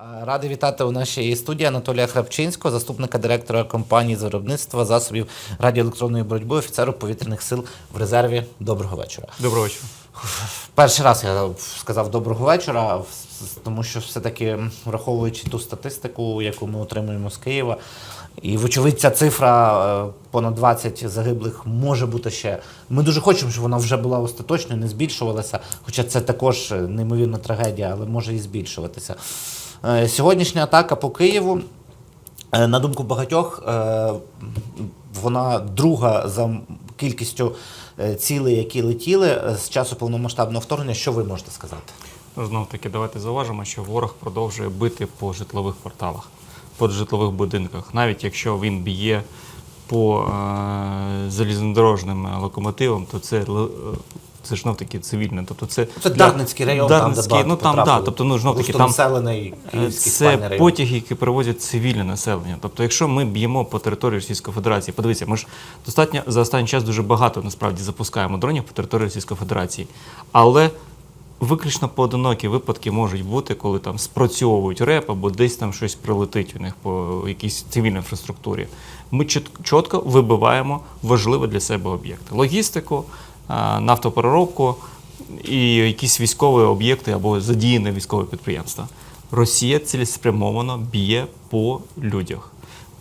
Радий вітати у нашій студії Анатолія Храпчинського, заступника директора компанії з виробництва засобів радіоелектронної боротьби, офіцеру повітряних сил в резерві. Доброго вечора. Доброго вечора. Перший раз я сказав доброго вечора, тому що все-таки враховуючи ту статистику, яку ми отримуємо з Києва, і вочевидь ця цифра е, понад 20 загиблих може бути ще. Ми дуже хочемо, щоб вона вже була остаточною, не збільшувалася, хоча це також е, неймовірна трагедія, але може і збільшуватися. Е, Сьогоднішня атака по Києву. Е, На думку багатьох, е, вона друга за кількістю цілей, які летіли з часу повномасштабного вторгнення. Що ви можете сказати? Знов таки, давайте зауважимо, що ворог продовжує бити по житлових кварталах, по житлових будинках, навіть якщо він б'є по е, залізнодорожним локомотивам, то це це ж знов таки цивільне. Тобто це, Це для- Дарницький район, там, де ну там да, тобто ну знов таки там населений київський Це потяги, які перевозять цивільне населення. Тобто, якщо ми б'ємо по території Російської Федерації, подивіться, ми ж достатньо за останній час дуже багато насправді запускаємо дронів по території Російської Федерації. Але виключно поодинокі випадки можуть бути, коли там спрацьовують реп або десь там щось прилетить у них по якійсь цивільній інфраструктурі. Ми чітко вибиваємо важливі для себе об'єкти: логістику, нафтопереробку і якісь військові об'єкти або задіяне військове підприємство. Росія цілеспрямовано б'є по людях,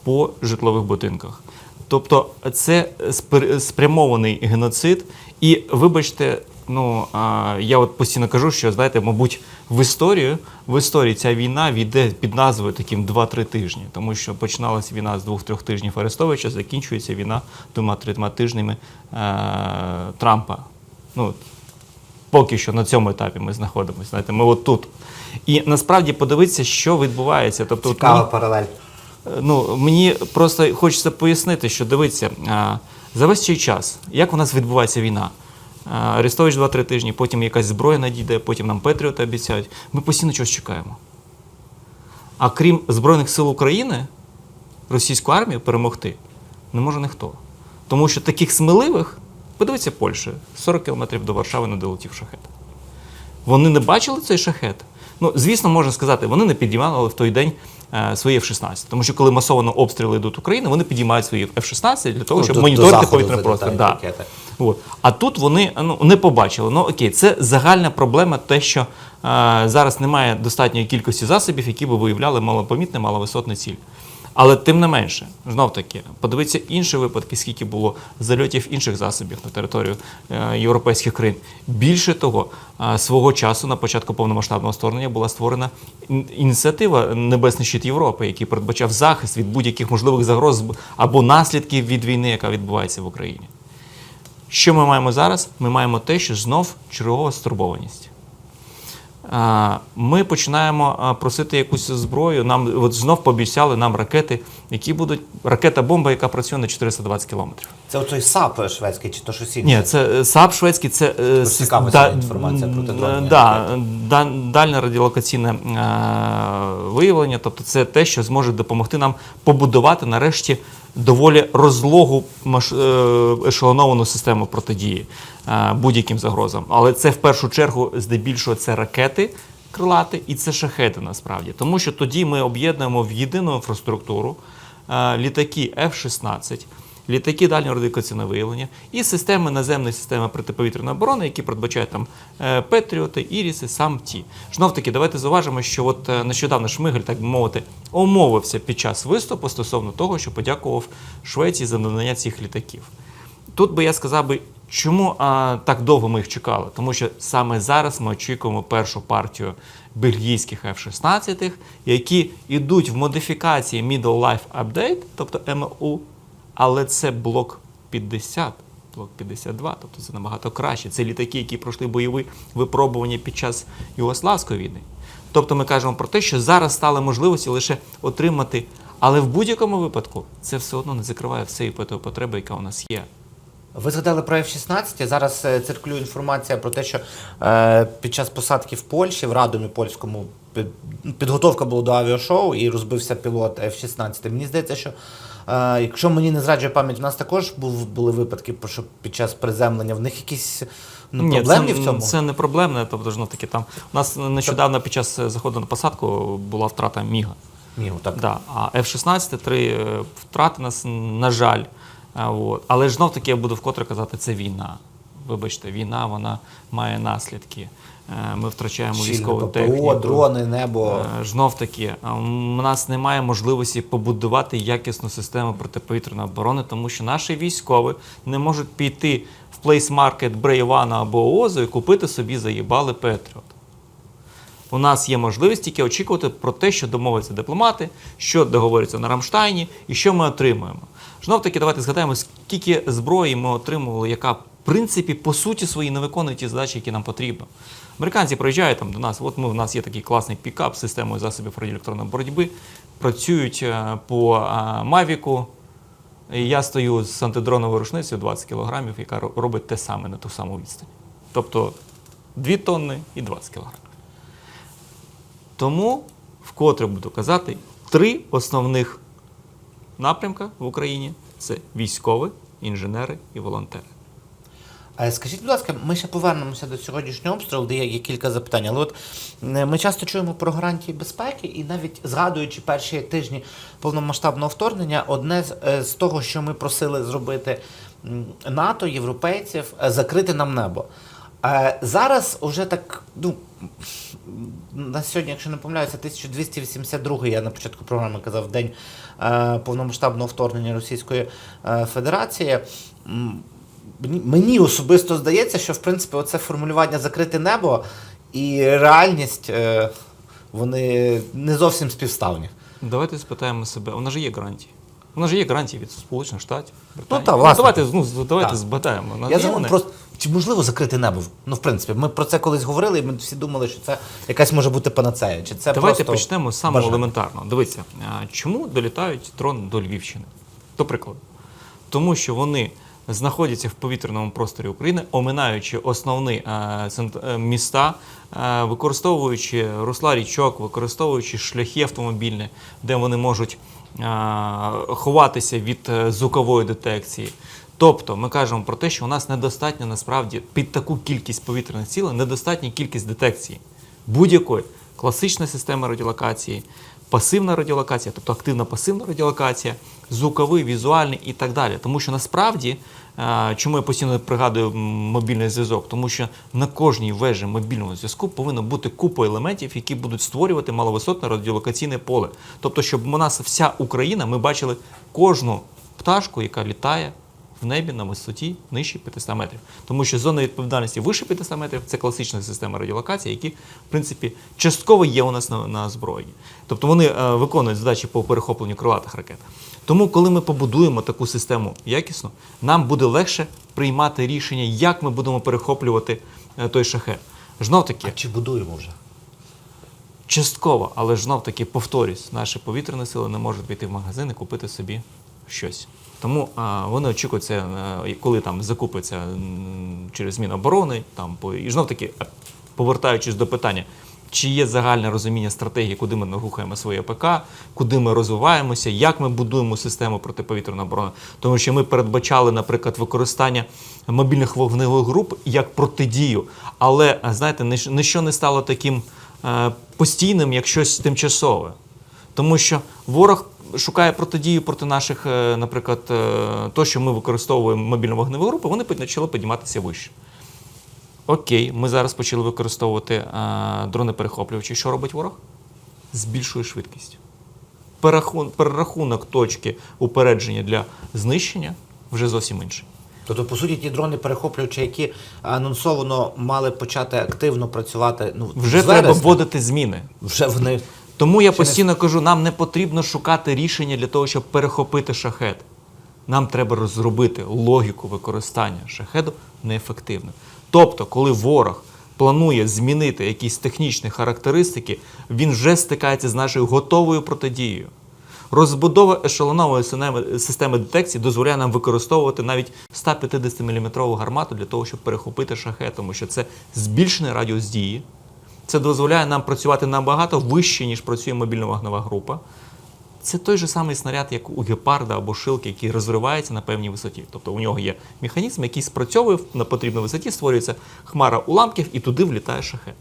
по житлових будинках. Тобто це спр- спрямований геноцид. І вибачте, ну а, я от постійно кажу, що знаєте, мабуть, в історію в історії ця війна війде під назвою таким 2-3 тижні, тому що починалася війна з 2-3 тижнів Арестовича, закінчується війна двома-трьома тижнями е, Трампа. Ну, поки що на цьому етапі ми знаходимося. Знаєте, ми от тут. І насправді подивитися, що відбувається. Тобто, Цікава мені- паралель. Ну, мені просто хочеться пояснити, що дивіться, а, за весь цей час, як у нас відбувається війна? Арестович 2-3 тижні, потім якась зброя надійде, потім нам Петріоти обіцяють. Ми постійно чогось чекаємо. А крім Збройних сил України, російську армію перемогти не може ніхто. Тому що таких сміливих, подивіться Польща, 40 кілометрів до Варшави не долетів шахет. Вони не бачили цей шахет. Ну, звісно, можна сказати, вони не підіймали в той день свої F-16. Тому що коли масовано обстріли йдуть України, вони підіймають свої F-16 для того, Ну, щоб моніторити повітряне повітряний простір. Да. От. А тут вони ну, не побачили. Ну окей, це загальна проблема, те, що е, зараз немає достатньої кількості засобів, які б виявляли малопомітне, маловисотне ціль. Але тим не менше, знов таки, подивіться інші випадки, скільки було зальотів інших засобів на територію е, європейських країн. Більше того, е, свого часу на початку повномасштабного вторгнення була створена ініціатива Небесний щит Європи, який передбачав захист від будь-яких можливих загроз або наслідків від війни, яка відбувається в Україні. Що ми маємо зараз? Ми маємо те, що знов чергова стурбованість. А, Ми починаємо просити якусь зброю. Нам от знов пообіцяли нам ракети, які будуть ракета-бомба, яка працює на 420 кілометрів. Це отой САП шведський чи то щось інше? Ні, це е, САП шведський, це е, цікава да- інформація про протидронні да, да, дальне радіолокаційне е, виявлення, тобто це те, що зможе допомогти нам побудувати нарешті доволі розлогу е, ешелоновану систему протидії е, будь-яким загрозам. Але це в першу чергу здебільшого це ракети. Крилати і це шахети насправді, тому що тоді ми об'єднуємо в єдину інфраструктуру е, літаки F-16, літаки дальнього радіолокаційного виявлення і системи наземної системи протиповітряної оборони, які передбачають там е, Петріоти, Іріси, сам ті. Знов таки, давайте зауважимо, що от е, нещодавно Шмигаль, так би мовити, умовився під час виступу стосовно того, що подякував Швеції за надання цих літаків. Тут би я сказав би, чому а, так довго ми їх чекали? Тому що саме зараз ми очікуємо першу партію бельгійських F-16, які йдуть в модифікації Middle Life Update, тобто МЛУ, але це блок 50. Блок 52, тобто це набагато краще. Це літаки, які пройшли бойові випробування під час Югославської війни. Тобто ми кажемо про те, що зараз стали можливості лише отримати, але в будь-якому випадку це все одно не закриває всієї потреби, яка у нас є. Ви згадали про F-16. Зараз е, циркулює інформація про те, що е, під час посадки в Польщі, в Радомі польському, підготовка була до авіашоу і розбився пілот F-16. Мені здається, що е, якщо мені не зраджує пам'ять, в нас також були випадки, що під час приземлення в них якісь ну, Ні, проблемні це, в цьому. Це не проблемне, тобто ж ну, таки там. У нас нещодавно під час е, заходу на посадку була втрата міга. Ні, так. Да. А F-16 три е, втрати нас, на жаль. От. Але ж знов таки я буду вкотре казати, це війна. Вибачте, війна вона має наслідки. Е, Ми втрачаємо Щільне військову ППО, техніку. дрони, небо. Е, Знов таки, у нас немає можливості побудувати якісну систему протиповітряної оборони, тому що наші військові не можуть піти в плейс-маркет Брейвана або ОЗО і купити собі заїбали Петріот. У нас є можливість тільки очікувати про те, що домовляться дипломати, що договоряться на Рамштайні і що ми отримуємо. Знов таки, давайте згадаємо, скільки зброї ми отримували, яка в принципі по суті свої не виконує ті задачі, які нам потрібно. Американці приїжджають там до нас. От ми, у нас є такий класний пікап з системою засобів радіоелектронної боротьби. Працюють е, по е, Мавіку. Я стою з антидроновою рушницею 20 кілограмів, яка робить те саме на ту саму відстань. Тобто 2 тонни і 20 кілограмів. Тому, вкотре буду казати, три основних напрямка в Україні це військові, інженери і волонтери. Скажіть, будь ласка, ми ще повернемося до сьогоднішнього обстрілу, де є, кілька запитань. Але от е, ми часто чуємо про гарантії безпеки, і навіть згадуючи перші тижні повномасштабного вторгнення, одне з, е, того, що ми просили зробити НАТО, європейців, е, закрити нам небо. Зараз уже так, ну на сьогодні, якщо не помиляюся, 1282 я на початку програми казав день повномасштабного вторгнення Російської Федерації. Мені, особисто здається, що в принципі оце формулювання закрите небо і реальність е, вони не зовсім співставні. Давайте спитаємо себе, у нас же є гарантії. У нас же є гарантії від Сполучених Штатів. Британії. та, власне. давайте, ну, давайте збадаємо. Я думаю, просто чи можливо закрити небо? Ну, в принципі, ми про це колись говорили, і ми всі думали, що це якась може бути панацея. Чи це Давайте просто почнемо з самого елементарного. Дивіться, чому долітають дрони до Львівщини? До прикладу. Тому що вони знаходяться в повітряному просторі України, оминаючи основні е, е, міста, е, використовуючи русла річок, використовуючи шляхи автомобільні, де вони можуть ховатися від звукової детекції. Тобто ми кажемо про те, що у нас недостатньо насправді під таку кількість повітряних цілей, недостатня кількість детекцій будь-якої класичної системи радіолокації, пасивна радіолокація, тобто активна пасивна радіолокація, звуковий, візуальний і так далі. Тому що насправді, е, чому я постійно пригадую мобільний зв'язок, тому що на кожній вежі мобільного зв'язку повинна бути купа елементів, які будуть створювати маловисотне радіолокаційне поле. Тобто, щоб у нас вся Україна, ми бачили кожну пташку, яка літає в небі на висоті нижче 500 метрів. Тому що зона відповідальності вище 500 метрів це класична система радіолокації, які, в принципі, частково є у нас на, на зброї. Тобто вони е, виконують задачі по перехопленню крилатих ракет. Тому, коли ми побудуємо таку систему якісно, нам буде легше приймати рішення, як ми будемо перехоплювати е, той шахет. Знов таки, А чи будуємо вже? Частково, але ж знов таки повторюсь, наші повітряні сили не можуть піти в магазин і купити собі щось. Тому а, вони очікують це, е, коли там закупиться через Міноборони, там по і знов таки, е, повертаючись до питання, чи є загальне розуміння стратегії, куди ми рухаємо своє ПК, куди ми розвиваємося, як ми будуємо систему протиповітряної оборони. Тому що ми передбачали, наприклад, використання мобільних вогневих груп як протидію. Але знаєте, ніщо не стало таким е, постійним, як щось тимчасове. Тому що ворог шукає протидію проти наших, е, наприклад, е, то, що ми використовуємо мобільно вогневі групи, вони почали підніматися вище. Окей, ми зараз почали використовувати е, дрони-перехоплювачі. Що робить ворог? Збільшує швидкість. Перерахун- перерахунок точки упередження для знищення вже зовсім інший. Тобто, по суті, ті дрони перехоплюючі, які анонсовано мали почати активно працювати. Ну, Вже з треба вводити зміни. Вже вони. Тому я Чи не- постійно кажу, нам не потрібно шукати рішення для того, щоб перехопити шахет. Нам треба розробити логіку використання шахеду неефективно. Тобто, коли ворог планує змінити якісь технічні характеристики, він вже стикається з нашою готовою протидією. Розбудова ешелонової системи детекції дозволяє нам використовувати навіть 150 мм гармату для того, щоб перехопити шахет, тому що це збільшений радіус дії, Це дозволяє нам працювати набагато вище, ніж працює мобільна вогнева група. Це той же самий снаряд, як у гепарда або шилки, який розривається на певній висоті. Тобто у нього є механізм, який спрацьовує на потрібній висоті, створюється хмара уламків і туди влітає шахет.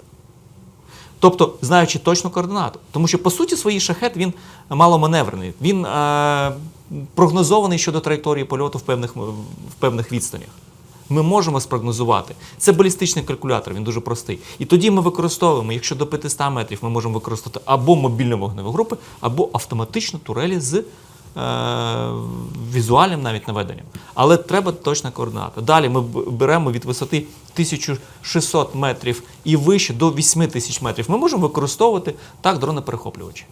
Тобто, знаючи точну координату. Тому що, по суті, свій шахет він маломаневрений. Він е, прогнозований щодо траєкторії польоту в певних, в певних відстанях. Ми можемо спрогнозувати. Це балістичний калькулятор, він дуже простий. І тоді ми використовуємо, якщо до 500 метрів ми можемо використати або мобільні вогневі групи, або автоматично турелі з е, візуальним навіть наведенням. Але треба точна координата. Далі ми беремо від висоти 1600 метрів і вище до 8000 метрів. Ми можемо використовувати так дрони-перехоплювачі.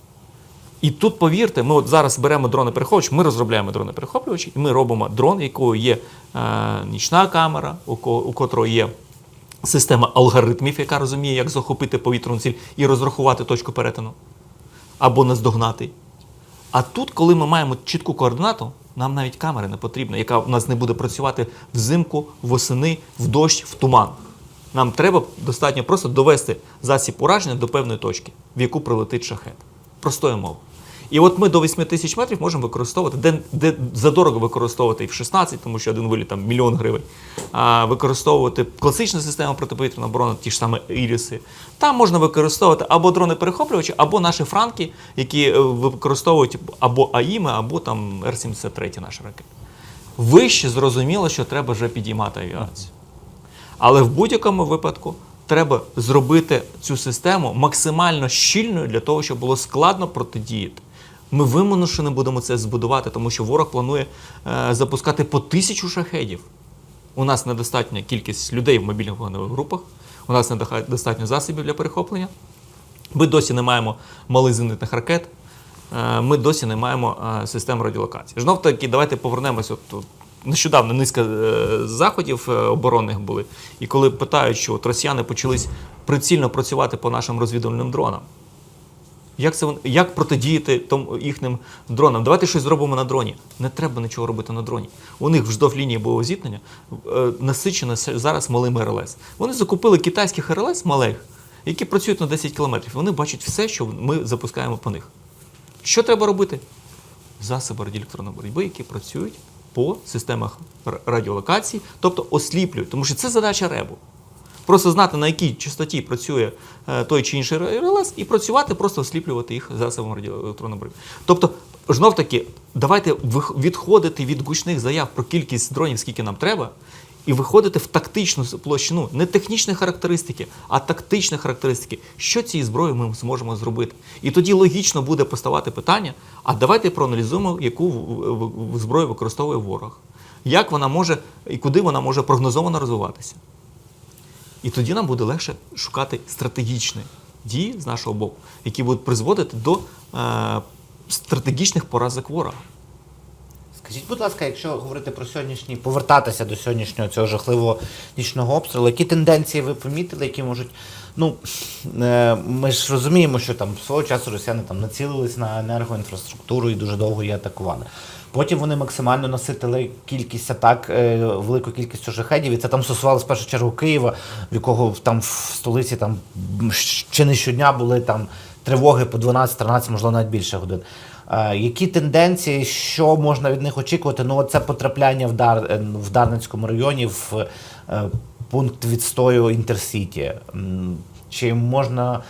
І тут, повірте, ми от зараз беремо дрони перехоплювачі, ми розробляємо дрони перехоплювачі, і ми робимо дрон, якого є е, нічна камера, у, ко, у котрого є система алгоритмів, яка розуміє, як захопити повітряну ціль і розрахувати точку перетину або наздогнати. А тут, коли ми маємо чітку координату, нам навіть камери не потрібна, яка у нас не буде працювати взимку, восени, в дощ, в туман. Нам треба достатньо просто довести засіб ураження до певної точки, в яку прилетить шахет. Простою мовою. І от ми до 8 тисяч метрів можемо використовувати, де, де задорого використовувати і в 16, тому що один виліт там мільйон гривень, а використовувати класичну систему протиповітряної оборони, ті ж саме Іріси. Там можна використовувати або дрони перехоплювачі, або наші франки, які е, використовують або АІМи, або там Р-73 наші ракети. Вище зрозуміло, що треба вже підіймати авіацію. Але в будь-якому випадку треба зробити цю систему максимально щільною для того, щоб було складно протидіяти. Ми вимушені будемо це збудувати, тому що ворог планує е, запускати по тисячу шахедів. У нас недостатня кількість людей в мобільних вогневих групах, у нас недостатньо засобів для перехоплення. Ми досі не маємо малих зенитних ракет, е, ми досі не маємо е, систем радіолокації. Знов таки, давайте повернемося. От, нещодавно низка заходів оборонних були. І коли питають, що от росіяни почались прицільно працювати по нашим розвідувальним дронам. Як це як протидіяти тому їхнім дронам? Давайте щось зробимо на дроні. Не треба нічого робити на дроні. У них вздовж лінії бойового зіткнення е, насичено зараз малими РЛС. Вони закупили китайських РЛС малих, які працюють на 10 кілометрів. Вони бачать все, що ми запускаємо по них. Що треба робити? Засоби радіоелектронної боротьби, які працюють по системах радіолокації, тобто осліплюють, тому що це задача РЕБу. Просто знати, на якій частоті працює е, той чи інший РЛС, і працювати, просто осліплювати їх засобом радіоелектронної боротьби. Тобто, знов таки, давайте відходити від гучних заяв про кількість дронів, скільки нам треба, і виходити в тактичну площину, не технічні характеристики, а тактичні характеристики, що цією зброєю ми зможемо зробити. І тоді логічно буде поставати питання: а давайте проаналізуємо, яку зброю використовує ворог, як вона може і куди вона може прогнозовано розвиватися. І тоді нам буде легше шукати стратегічні дії з нашого боку, які будуть призводити до е, стратегічних поразок ворога. Скажіть, будь ласка, якщо говорити про сьогоднішній, повертатися до сьогоднішнього цього жахливого нічного обстрілу, які тенденції ви помітили, які можуть. Ну е, ми ж розуміємо, що там свого часу росіяни там націлились на енергоінфраструктуру і дуже довго її атакували. Потім вони максимально наситили кількість атак, е, велику кількість шахедів, і це там стосувалося в першу чергу Києва, в якого там в столиці там ще не щодня були там тривоги по 12-13, можливо, навіть більше годин. Е, Які тенденції, що можна від них очікувати? Ну, це потрапляння в, Дар, е, в Дарницькому районі в е, пункт відстою Інтерсіті. Чи можна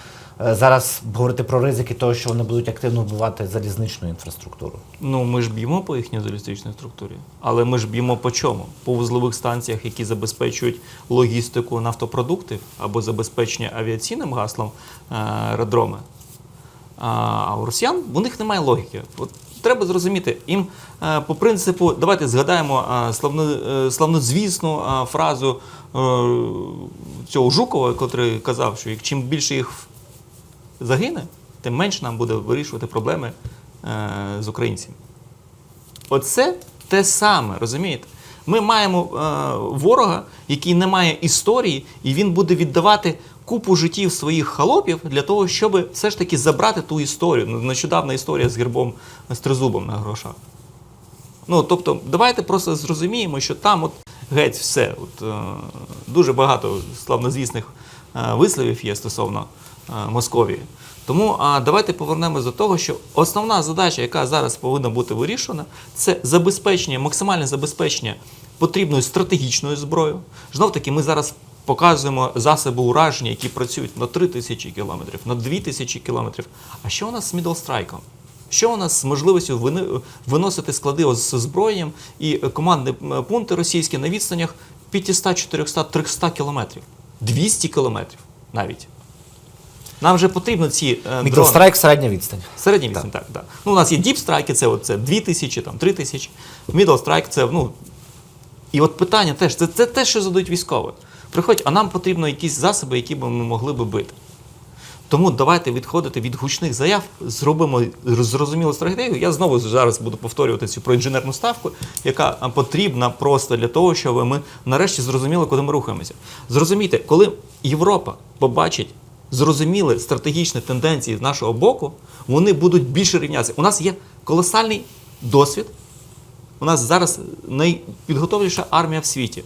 е, зараз говорити про ризики того, що вони будуть активно вбивати залізничну інфраструктуру? Ну, ми ж б'ємо по їхній залістичній структурі, але ми ж б'ємо по чому? По вузлових станціях, які забезпечують логістику нафтопродуктів або забезпечення авіаційним гаслом аеродроми. А у росіян у них немає логіки. От треба зрозуміти, їм е, по принципу, давайте згадаємо е, славну, е, славнозвісну фразу цього Жукова, який казав, що чим більше їх загине, тим менше нам буде вирішувати проблеми з українцями. Оце те саме, розумієте? Ми маємо е, ворога, який не має історії, і він буде віддавати купу життів своїх холопів для того, щоб все ж таки забрати ту історію. Ну, Нещодавна історія з гербом з тризубом на грошах. Ну, тобто, давайте просто зрозуміємо, що там от геть все. От, е, дуже багато славнозвісних е, висловів є стосовно Московії. Тому а, давайте повернемось до того, що основна задача, яка зараз повинна бути вирішена, це забезпечення, максимальне забезпечення потрібною стратегічною зброєю. Знов таки, ми зараз показуємо засоби ураження, які працюють на 3 тисячі кілометрів, на 2 тисячі кілометрів. А що у нас з мідлстрайком? Що у нас з можливістю виносити склади з зброєм і е, командні пункти російські на відстанях 500, 400, 300 кілометрів, 200 кілометрів навіть. Нам вже потрібно ці е. Мікрострайк середня відстань. Середній відстань, так. так. Ну, у нас є діпстрайки, це, от, це 2 тисячі, там, 3 тисячі. Middle strike це, ну. І от питання теж, це, це те, що задають військові. Приходять, а нам потрібно якісь засоби, які б ми могли би бити. Тому давайте відходити від гучних заяв, зробимо зрозумілу стратегію. Я знову зараз буду повторювати цю про інженерну ставку, яка потрібна просто для того, щоб ми нарешті зрозуміли, куди ми рухаємося. Зрозумійте, коли Європа побачить зрозуміли стратегічні тенденції з нашого боку, вони будуть більше рівнятися. У нас є колосальний досвід. У нас зараз найпідготовленіша армія в світі.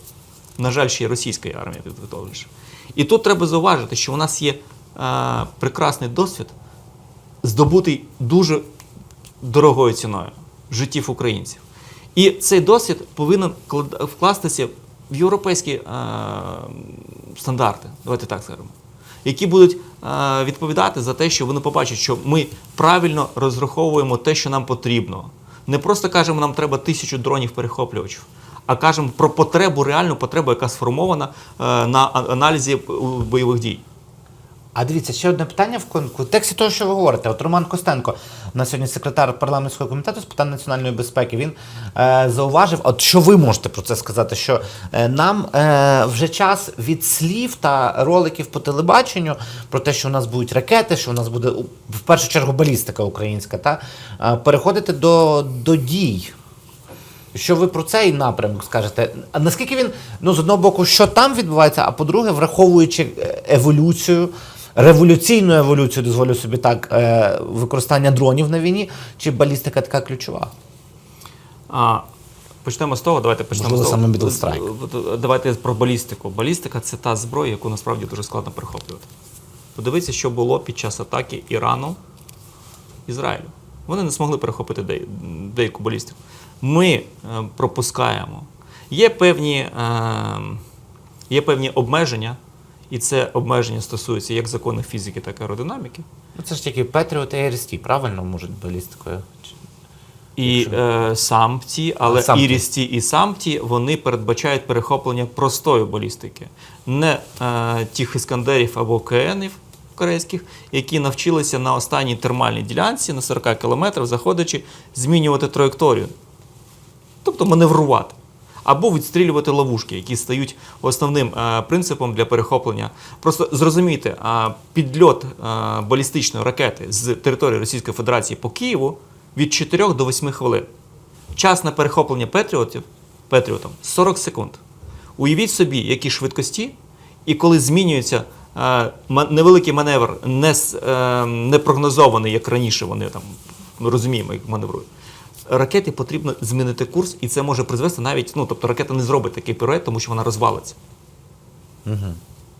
На жаль, ще й російська армія підготовленіша. І тут треба зауважити, що у нас є е, прекрасний досвід, здобутий дуже дорогою ціною життів українців. І цей досвід повинен вкластися в європейські е, стандарти, давайте так скажемо, які будуть е, відповідати за те, що вони побачать, що ми правильно розраховуємо те, що нам потрібно. Не просто кажемо, нам треба тисячу дронів перехоплювачів, а кажемо про потребу, реальну потребу, яка сформована е, на аналізі бойових дій. А дивіться, ще одне питання в кон- контексті того, що ви говорите. От Роман Костенко, на сьогодні секретар парламентського комітету з питань національної безпеки, він е, зауважив, от що ви можете про це сказати, що е, нам е, вже час від слів та роликів по телебаченню про те, що у нас будуть ракети, що у нас буде в першу чергу балістика українська, та е, переходити до, до дій. Що ви про цей напрямок скажете? А наскільки він, ну, з одного боку, що там відбувається, а по-друге, враховуючи е, еволюцію, революційну еволюцію, дозволю собі так, е, використання дронів на війні, чи балістика така ключова? А, почнемо з того, давайте почнемо Можливо, з того. саме Strike. Е, Давайте про балістику. Балістика це та зброя, яку насправді дуже складно перехоплювати. Подивіться, що було під час атаки Ірану Ізраїлю. Вони не змогли перехопити деяку балістику. Ми е, пропускаємо. Є певні, е, є певні обмеження, і це обмеження стосується як законів фізики, так і аеродинаміки. Ну, це ж тільки Петріот і РСТ, правильно можуть балістикою? І е, самці, але самці. і рісті, і самці вони передбачають перехоплення простої балістики, не е, тих іскандерів або КНів корейських, які навчилися на останній термальній ділянці на 40 кілометрів, заходячи, змінювати траєкторію, тобто маневрувати. Або відстрілювати ловушки, які стають основним е, принципом для перехоплення. Просто зрозумійте, підльот е, балістичної ракети з території Російської Федерації по Києву від 4 до 8 хвилин. Час на перехоплення Петріотів Петріотом 40 секунд. Уявіть собі, які швидкості, і коли змінюється е, невеликий маневр, не, не прогнозований, як раніше вони там ми розуміємо, як маневрують. Ракеті потрібно змінити курс, і це може призвести навіть, ну тобто ракета не зробить такий пірует, тому що вона розвалиться.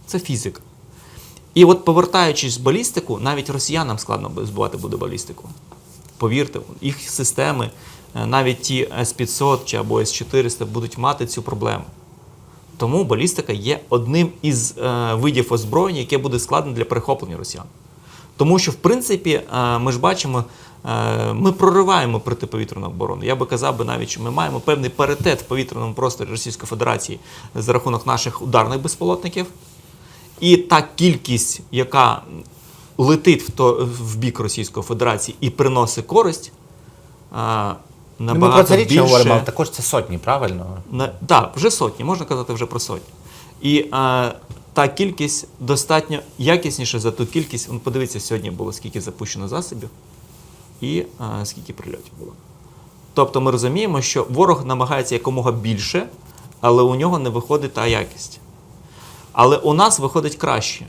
Це фізика. І от повертаючись в балістику, навіть росіянам складно збивати буде балістику. Повірте, їх системи, е, навіть ті С-500 чи або С-400 будуть мати цю проблему. Тому балістика є одним із е, видів озброєння, яке буде складне для перехоплення росіян. Тому що, в принципі, е, ми ж бачимо, ми прориваємо протиповітряну оборону. Я би казав би навіть, що ми маємо певний паритет в повітряному просторі Російської Федерації за рахунок наших ударних безпілотників. І та кількість, яка летить в, то, в бік Російської Федерації і приносить користь, а, Ну, Ми про набагато це більше. говоримо, але також це сотні, правильно? Так, вже сотні, можна казати вже про сотні. І а, та кількість достатньо якісніша за ту кількість. Вон, подивіться, сьогодні було скільки запущено засобів і а, скільки прильотів було. Тобто ми розуміємо, що ворог намагається якомога більше, але у нього не виходить та якість. Але у нас виходить краще.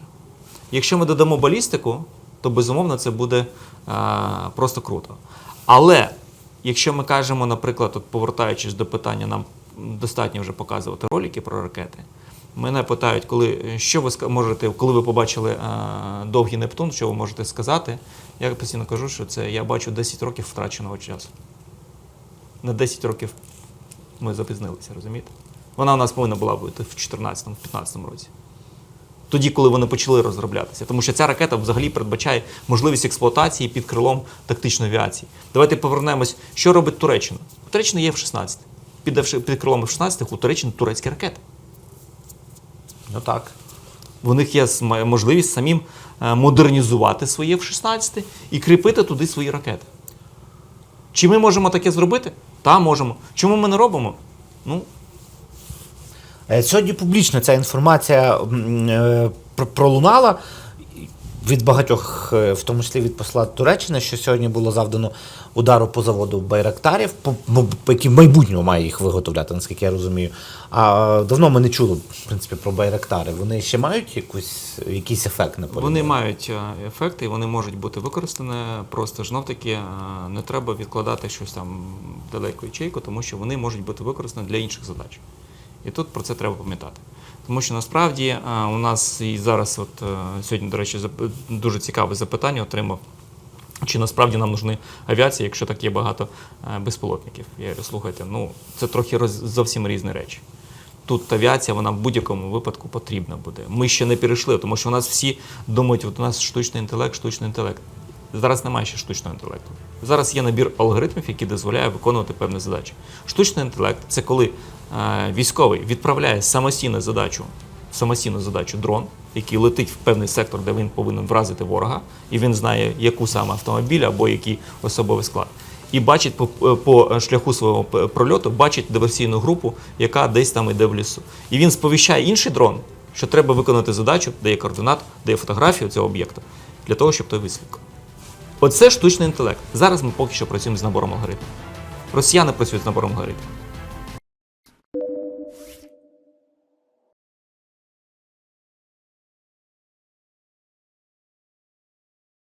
Якщо ми додамо балістику, то безумовно це буде а, просто круто. Але якщо ми кажемо, наприклад, от повертаючись до питання, нам достатньо вже показувати ролики про ракети. Мене питають, коли що ви можете, коли ви побачили е, довгий Нептун, що ви можете сказати? Я постійно кажу, що це я бачу 10 років втраченого часу. На 10 років ми запізнилися, розумієте? Вона у нас повинна була бути в 2014-2015 році. Тоді, коли вони почали розроблятися. Тому що ця ракета взагалі передбачає можливість експлуатації під крилом тактичної авіації. Давайте повернемось, що робить Туреччина. У Туреччини є F-16. Під, F- під крилом F-16 у Туреччини турецькі ракети. Ну так. У них є можливість самим е, модернізувати своє F-16 і кріпити туди свої ракети. Чи ми можемо таке зробити? Та можемо. Чому ми не робимо? Ну, Е, Сьогодні публічно ця інформація е, про- пролунала від багатьох, е, в тому числі від посла Туреччини, що сьогодні було завдано удару по заводу Байрактарів, по, по- який в майбутньому має їх виготовляти, наскільки я розумію. А давно ми не чули в принципі, про Байрактари. Вони ще мають якусь, якийсь ефект на полі? Вони мають е, ефекти, і вони можуть бути використані. Просто ж таки е, не треба відкладати щось там в далеку ячейку, тому що вони можуть бути використані для інших задач. І тут про це треба пам'ятати. Тому що насправді е, у нас і зараз, от е, сьогодні, до речі, дуже цікаве запитання отримав. Чи насправді нам нужны авіація, якщо так є багато е, безпілотників? Я говорю, слухайте, ну це трохи роз, зовсім різні речі. Тут авіація, вона в будь-якому випадку потрібна буде. Ми ще не перейшли, тому що у нас всі думають, от у нас штучний інтелект, штучний інтелект. Зараз немає ще штучного інтелекту. Зараз є набір алгоритмів, які дозволяє виконувати певні задачі. Штучний інтелект це коли е, військовий відправляє самостійну задачу, самостійну задачу дрон, який летить в певний сектор, де він повинен вразити ворога, і він знає, яку саме автомобіль або який особовий склад. І бачить по, по шляху свого прольоту, бачить диверсійну групу, яка десь там йде в лісу. І він сповіщає інший дрон, що треба виконати задачу, дає координат, дає фотографію цього об'єкта, для того, щоб той висвітлив. Оце штучний інтелект. Зараз ми поки що працюємо з набором алгоритмів. Росіяни працюють з набором алгоритмів.